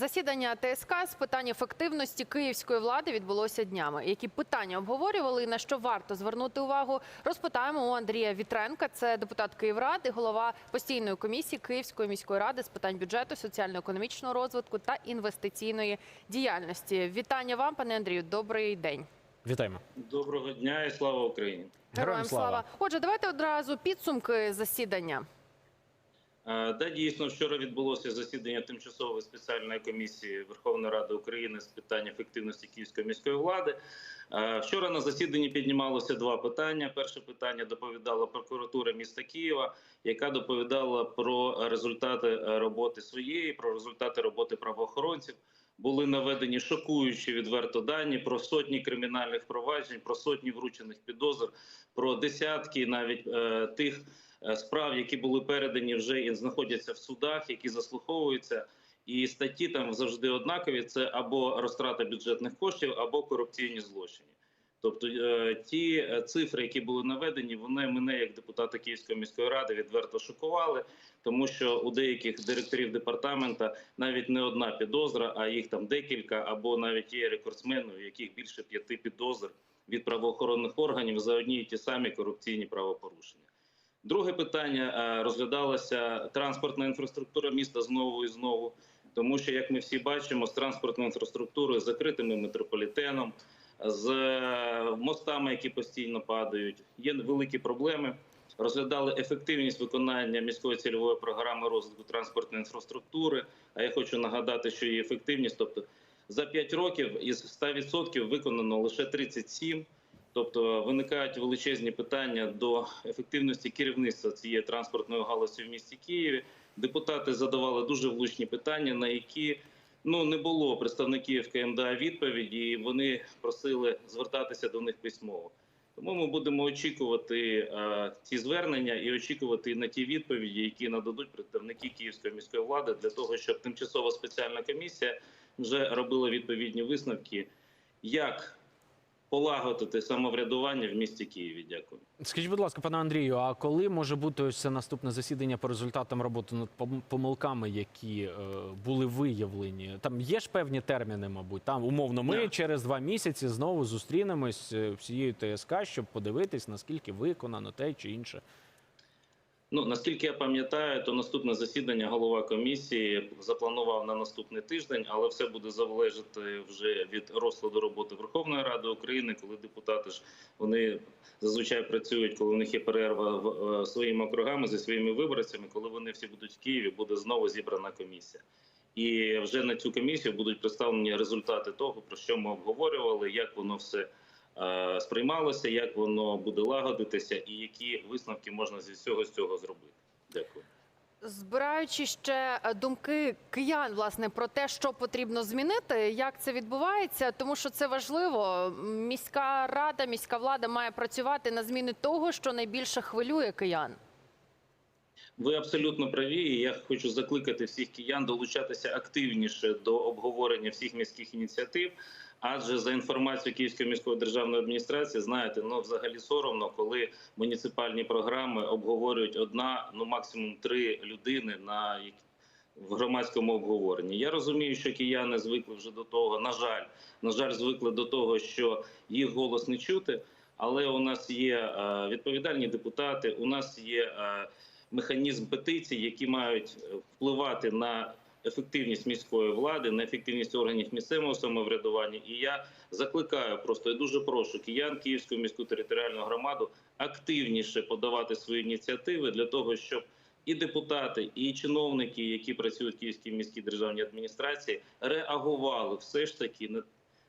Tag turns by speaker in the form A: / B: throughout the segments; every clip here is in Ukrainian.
A: Засідання ТСК з питань ефективності київської влади відбулося днями. Які питання обговорювали і на що варто звернути увагу, розпитаємо у Андрія Вітренка. Це депутат Київради, голова постійної комісії Київської міської ради з питань бюджету, соціально-економічного розвитку та інвестиційної діяльності. Вітання вам, пане Андрію. Добрий день.
B: Вітаємо.
C: Доброго дня і слава Україні.
A: Героям слава. Отже, давайте одразу підсумки засідання.
C: Е, Да, дійсно, вчора відбулося засідання тимчасової спеціальної комісії Верховної Ради України з питань ефективності Київської міської влади. Е, Вчора на засіданні піднімалося два питання. Перше питання доповідала прокуратура міста Києва, яка доповідала про результати е, роботи своєї, про результати роботи правоохоронців. Були наведені шокуючі відверто дані про сотні кримінальних проваджень, про сотні вручених підозр, про десятки навіть е, тих справ, які були передані вже і знаходяться в судах, які заслуховуються. І статті там завжди однакові: це або розтрата бюджетних коштів, або корупційні злочини. Тобто е, ті е, цифри, які були наведені, вони мене, як депутата Київської міської ради, відверто шокували, тому що у деяких директорів департамента навіть не одна підозра, а їх там декілька, або навіть є рекордсмени, у яких більше п'яти підозр від правоохоронних органів за одні і ті самі корупційні правопорушення. Друге питання е, розглядалася транспортна інфраструктура міста знову і знову, тому що, як ми всі бачимо, з транспортною інфраструктурою, з закритим метрополітеном, з е, мостами, які постійно падають, є великі проблеми. Розглядали ефективність виконання міської цільової програми розвитку транспортної інфраструктури. А я хочу нагадати, що її ефективність, тобто за 5 років із 100% виконано лише 37%. Тобто виникають величезні питання до ефективності керівництва цієї транспортної галузі в місті Києві. Депутати задавали дуже влучні питання, на які ну не було представників КМДА відповіді, і вони просили звертатися до них письмово. Тому ми будемо очікувати е, ці звернення і очікувати на ті відповіді, які нададуть представники Київської міської влади, для того, щоб тимчасова спеціальна комісія вже робила відповідні висновки, як полагодити самоврядування в місті Києві. Дякую.
B: Скажіть, будь ласка, пане Андрію, а коли може бути ось це наступне засідання по результатам роботи над помилками, які е, були виявлені? Там є ж певні терміни, мабуть. Там умовно, ми
C: yeah.
B: через два місяці знову зустрінемось е, всією ТСК, щоб подивитись, наскільки виконано те чи інше.
C: Ну наскільки я пам'ятаю, то наступне засідання голова комісії запланував на наступний тиждень, але все буде залежати вже від розкладу роботи Верховної Ради України, коли депутати ж вони зазвичай працюють, коли у них є перерва в е, своїми округами зі своїми виборцями. Коли вони всі будуть в Києві, буде знову зібрана комісія. І вже на цю комісію будуть представлені результати того, про що ми обговорювали, як воно все сприймалося, як воно буде лагодитися, і які висновки можна зі всього з цього зробити. Дякую.
A: Збираючи ще е, думки киян, власне, про те, що потрібно змінити, як це відбувається, тому що це важливо. Міська рада, міська влада має працювати на зміни того, що найбільше хвилює киян.
C: Ви абсолютно праві. і Я хочу закликати всіх киян долучатися активніше до обговорення всіх міських ініціатив. Адже за інформацією Київської міської державної адміністрації, знаєте, ну взагалі соромно, коли муніципальні програми обговорюють одна, ну максимум три людини на в громадському обговоренні. Я розумію, що кияни звикли вже до того. На жаль, на жаль, звикли до того, що їх голос не чути. Але у нас є е, відповідальні депутати. У нас є е, механізм петицій, які мають е, впливати на ефективність міської влади, на ефективність органів місцевого самоврядування. І я закликаю просто і дуже прошу киян Київську міську територіальну громаду активніше подавати свої ініціативи для того, щоб і депутати, і чиновники, які працюють в Київській міській державній адміністрації, реагували все ж таки на.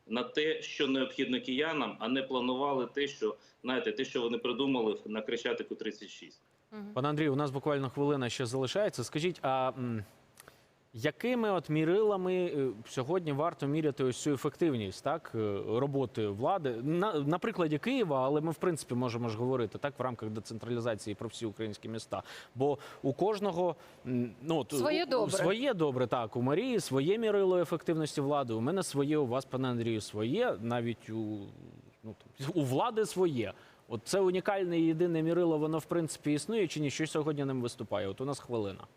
C: На те, що необхідно киянам, а не планували те, що знаєте, те, що вони придумали на Крещатику 36.
B: Пане Андрію, у нас буквально хвилина ще залишається. Скажіть, а якими от мірилами е, сьогодні варто міряти ось цю ефективність так е, роботи влади на, на прикладі Києва, але ми в принципі можемо ж говорити так в рамках децентралізації про всі українські міста. Бо у кожного ну от,
A: Своє
B: у-
A: добре.
B: своє добре. Так у Марії своє мірило ефективності влади. У мене своє, у вас, пане Андрію, своє, навіть у ну у влади своє. От це унікальне і єдине мірило, воно в принципі існує чи ні? Що сьогодні ним виступає? От у нас хвилина.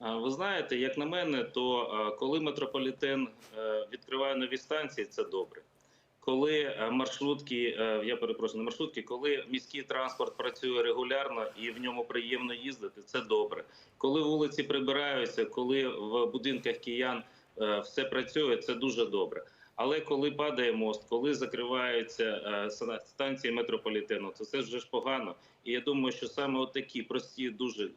C: Ви знаєте, як на мене, то коли метрополітен е, відкриває нові станції, це добре. Коли е, маршрутки, е, я перепрошую, не маршрутки, коли міський транспорт працює регулярно і в ньому приємно їздити, це добре. Коли вулиці прибираються, коли в будинках киян все працює, це дуже добре. Але коли падає мост, коли закриваються станції метрополітену, то це вже ж погано. І я думаю, що саме от такі прості, дуже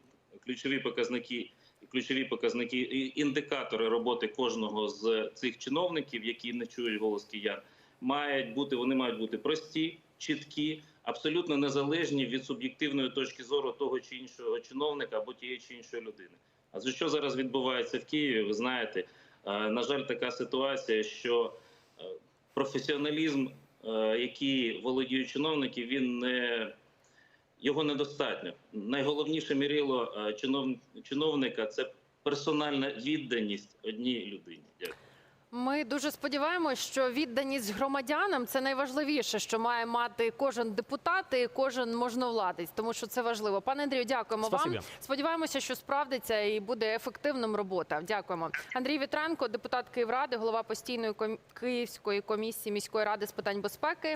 C: ключові показники, ключові показники індикатори роботи кожного з цих чиновників, які не чують голос киян, мають бути вони мають бути прості, чіткі, абсолютно незалежні від суб'єктивної точки зору того чи іншого чиновника або тієї чи іншої людини. А за що зараз відбувається в Києві? Ви знаєте, Е, на жаль, така ситуація, що е, професіоналізм, е, який володіють чиновники, він не його недостатньо. Найголовніше мірило е, чиновника це персональна відданість одній людині. Дякую.
A: Ми дуже сподіваємось, що відданість громадянам це найважливіше, що має мати кожен депутат і кожен можновладець, тому що це важливо. Пане Андрію, дякуємо вам. Сподіваємося, що справдиться і буде ефективним робота. Дякуємо. Андрій Вітренко, депутат Київради, голова постійної ком- Київської комісії міської ради з питань безпеки.